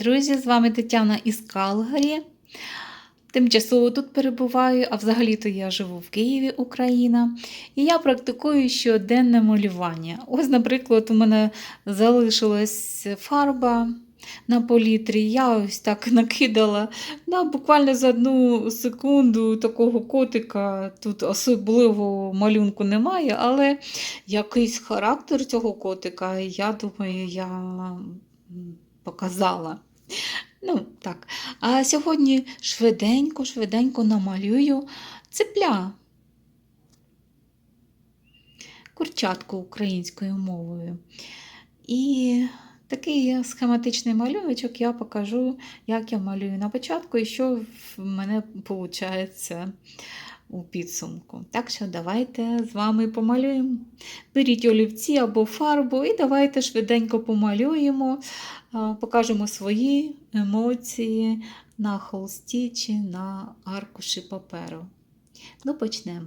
друзі! З вами Тетяна із Калгарі. Тимчасово тут перебуваю, а взагалі-то я живу в Києві, Україна. І я практикую щоденне малювання. Ось, наприклад, у мене залишилась фарба на політрі. Я ось так накидала да, буквально за одну секунду такого котика. Тут особливого малюнку немає, але якийсь характер цього котика, я думаю, я показала. Ну, так. А сьогодні швиденько, швиденько намалюю цепля. Курчатку українською мовою. І такий схематичний малюночок я покажу, як я малюю на початку і що в мене виходить у підсумку. Так що давайте з вами помалюємо. Беріть олівці або фарбу і давайте швиденько помалюємо, покажемо свої емоції на холсті чи на аркуші паперу. Ну, почнемо.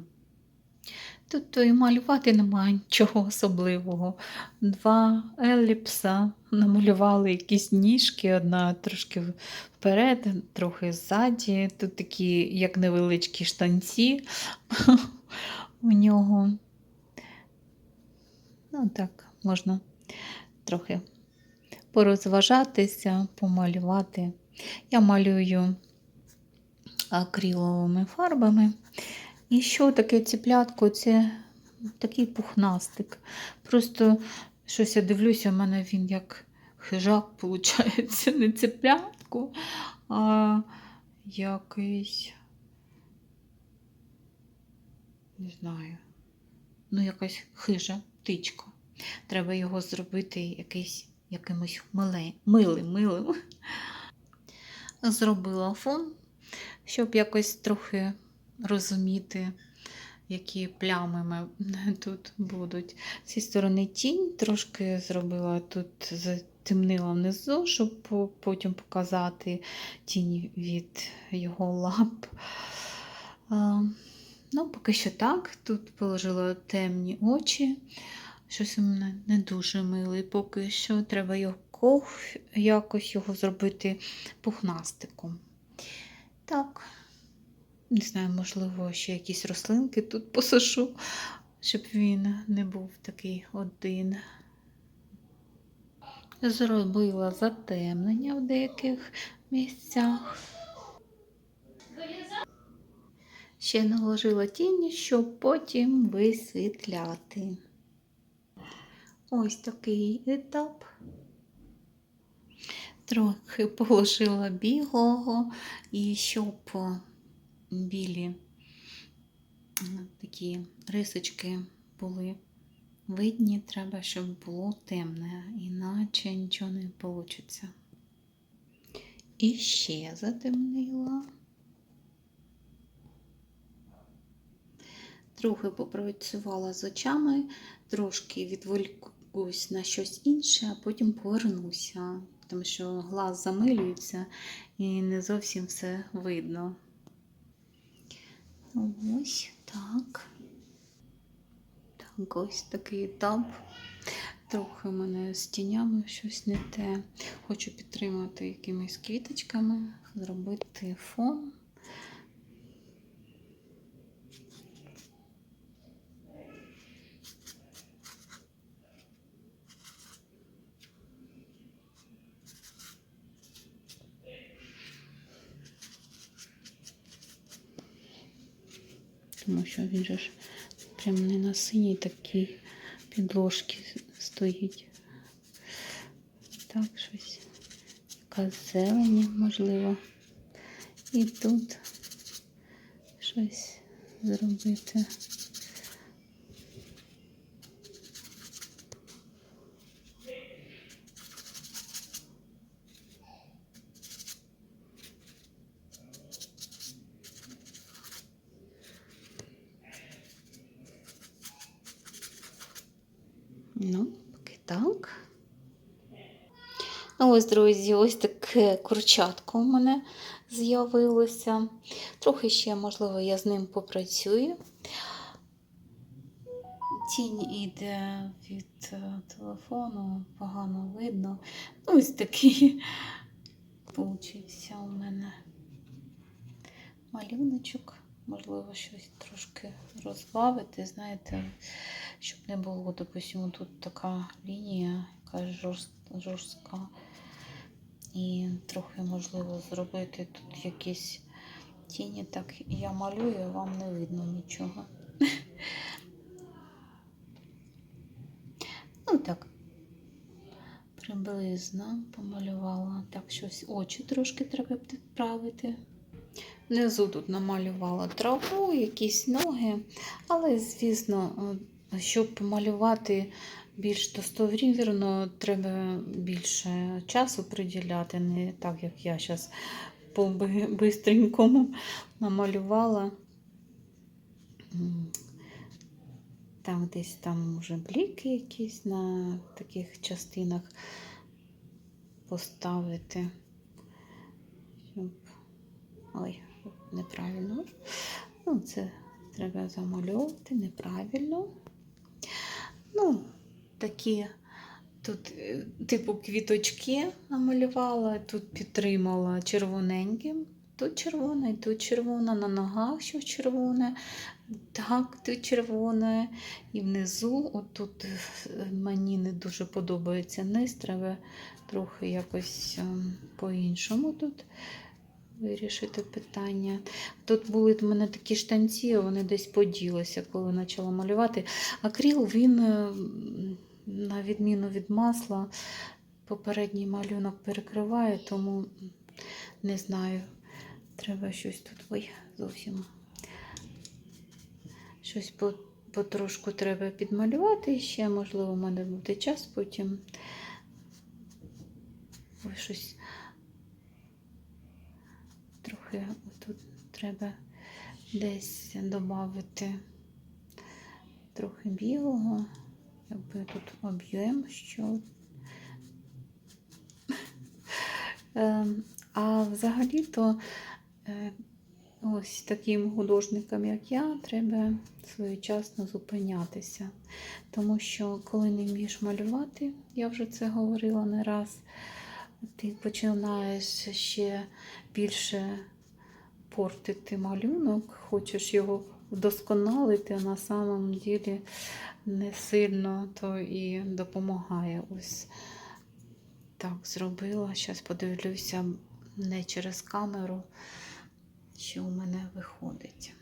Тут то і малювати немає нічого особливого. Два еліпса намалювали якісь ніжки, одна трошки вперед, трохи ззаді. Тут такі, як невеличкі штанці у нього. Ну так, можна трохи порозважатися, помалювати. Я малюю акриловими фарбами. І що таке ціплятко? Це такий пухнастик. Просто щось я дивлюся, в мене він як хижак, виходить, не ціплятко, а якийсь, не знаю, ну, якась хижа птичка. Треба його зробити якийсь, якимось милим, милим. Зробила фон, щоб якось трохи розуміти, які плями ми тут будуть. З цієї сторони тінь трошки зробила тут, затемнила внизу, щоб потім показати тінь від його лап. Ну, поки що так. Тут положила темні очі. Щось у мене не дуже милий, поки що треба його якось його зробити пухнастиком. Так. Не знаю, можливо, ще якісь рослинки тут посашу, щоб він не був такий один. Зробила затемнення в деяких місцях. Ще наложила тіні, щоб потім висвітляти. Ось такий етап. Трохи положила білого і щоб білі такі рисочки були видні, треба, щоб було темне, іначе нічого не вийде. І ще затемнила. Трохи попрацювала з очами, трошки відволікусь на щось інше, а потім повернуся, тому що глаз замилюється і не зовсім все видно. Ось так. Так, ось такий етап. Трохи мене з тінями щось не те. Хочу підтримати якимись квіточками, зробити фон. Тому що він же ж прям не на синій такій підложці стоїть. Так, щось. Якась зелені, можливо. І тут щось зробити. Ну, поки так. Ну, ось, друзі, ось таке курчатко у мене з'явилося. Трохи ще, можливо, я з ним попрацюю. Тінь іде від е, телефону, погано видно. Ну, ось такий получився у мене малюночок. Можливо, щось трошки розбавити, знаєте, щоб не було, допустимо, тут така лінія, яка жорстка. І трохи можливо зробити тут якісь тіні. Так я малюю, вам не видно нічого. Ну так, приблизно помалювала. Так, щось очі трошки треба підправити. Внизу тут намалювала траву, якісь ноги, але, звісно, е, щоб помалювати більш достовірно, треба більше часу приділяти, не так, як я зараз по бистренькому намалювала. Там десь там вже бліки якісь на таких частинах поставити. Ой, неправильно. Ну, це треба замальовувати неправильно. Ну, такі тут, е, типу, квіточки намалювала, тут підтримала червоненьким. Тут червона, і тут червона, на ногах що червоне, так, тут червоне. І внизу, отут е, мені не дуже подобається низ, треба трохи якось ем, по-іншому тут вирішити питання. Тут були в мене такі штанці, вони десь поділися, коли почала малювати. Акріл, він, е, на відміну від масла, попередній малюнок перекриває, тому не знаю. Треба щось тут. Ой, зовсім. Щось по, потрошку треба підмалювати ще, можливо, в мене буде час потім. Ой, щось трохи тут треба десь додати трохи білого, якби тут об'єм, що. Ем, А взагалі-то е, ось таким художникам, як я, треба своєчасно зупинятися. Тому що коли не вмієш малювати, я вже це говорила не раз, ти починаєш ще більше портити малюнок, хочеш його вдосконалити, а на самом ділі не сильно то і допомагає. Ось так зробила. Зараз подивлюся не через камеру, що у мене виходить.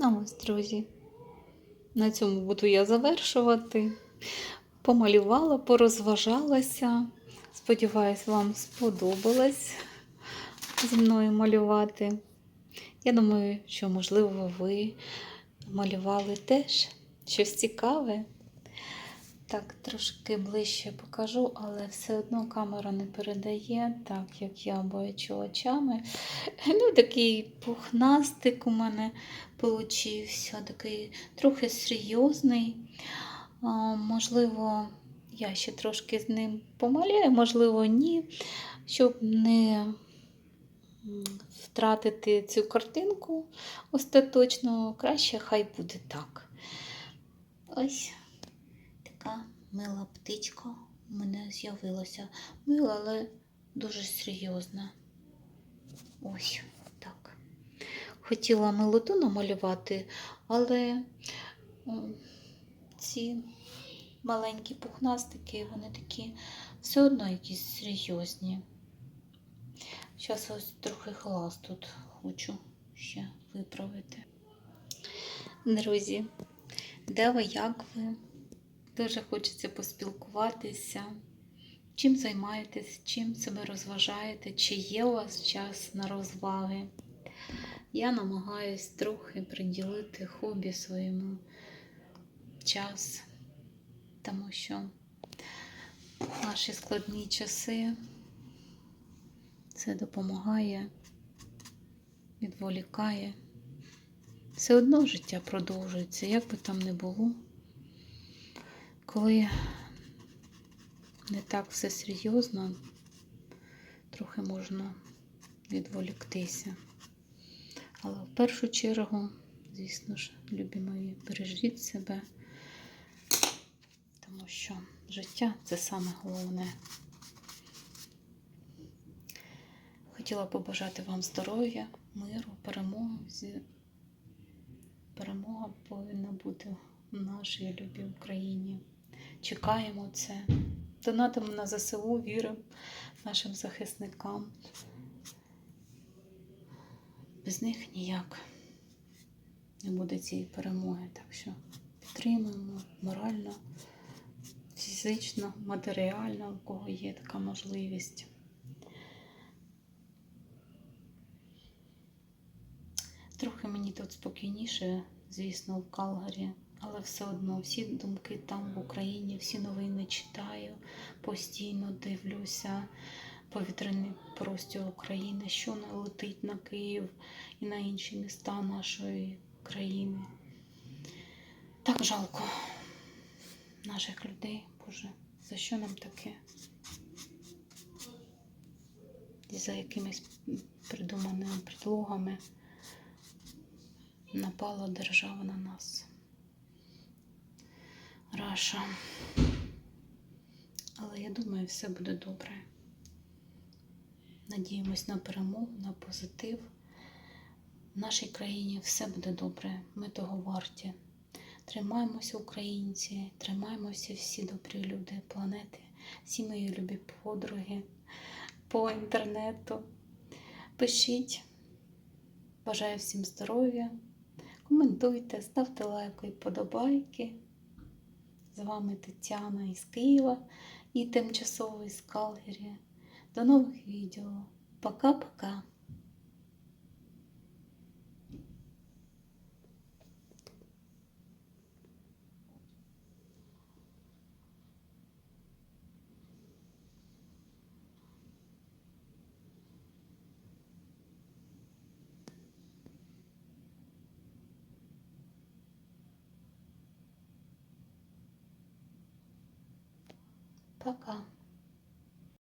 Ну ось, друзі, на цьому буду я завершувати. Помалювала, порозважалася. Сподіваюсь, вам сподобалось зі мною малювати. Я думаю, що, можливо, ви малювали теж щось цікаве. Так, трошки ближче покажу, але все одно камера не передає, так як я бачу очами. Ну, такий пухнастик у мене получився, такий трохи серйозний. А, можливо, я ще трошки з ним помаляю, можливо, ні, щоб не втратити цю картинку остаточно, краще хай буде так. Ось така мила птичка у мене з'явилася. Мила, але дуже серйозна. Ось так. Хотіла милоту намалювати, але ці маленькі пухнастики, вони такі все одно якісь серйозні. Зараз ось трохи глаз тут хочу ще виправити. Друзі, де ви, як ви? Дуже хочеться поспілкуватися. Чим займаєтесь, чим себе розважаєте, чи є у вас час на розваги? Я намагаюсь трохи приділити хобі своєму час, тому що наші складні часи це допомагає, відволікає. Все одно життя продовжується, як би там не було. Коли не так все серйозно, трохи можна відволіктися. Але в першу чергу, звісно ж, любі мої, бережіть себе, тому що життя це саме головне. Хотіла побажати вам здоров'я, миру, перемоги. Перемога повинна бути в нашій любій Україні. Чекаємо це. Донатимо на ЗСУ, віримо нашим захисникам. Без них ніяк не буде цієї перемоги. Так що підтримуємо морально, фізично, матеріально, у кого є така можливість. Трохи мені тут спокійніше, звісно, в Калгарі, але все одно всі думки там в Україні, всі новини читаю, постійно дивлюся повітряний простір України, що не летить на Київ і на інші міста нашої країни. Так жалко наших людей, Боже, за що нам таке? За якимись придуманими предлогами напала держава на нас. Раша. Але я думаю, все буде добре. Надіємось на перемогу, на позитив. В нашій країні все буде добре. Ми того варті. Тримаємося, українці, тримаємося всі добрі люди планети, всі мої любі подруги по інтернету. Пишіть. Бажаю всім здоров'я. Коментуйте, ставте лайки і подобайки. З вами Тетяна із Києва і тимчасово із Калгері. До нових відео. Пока-пока. Пока.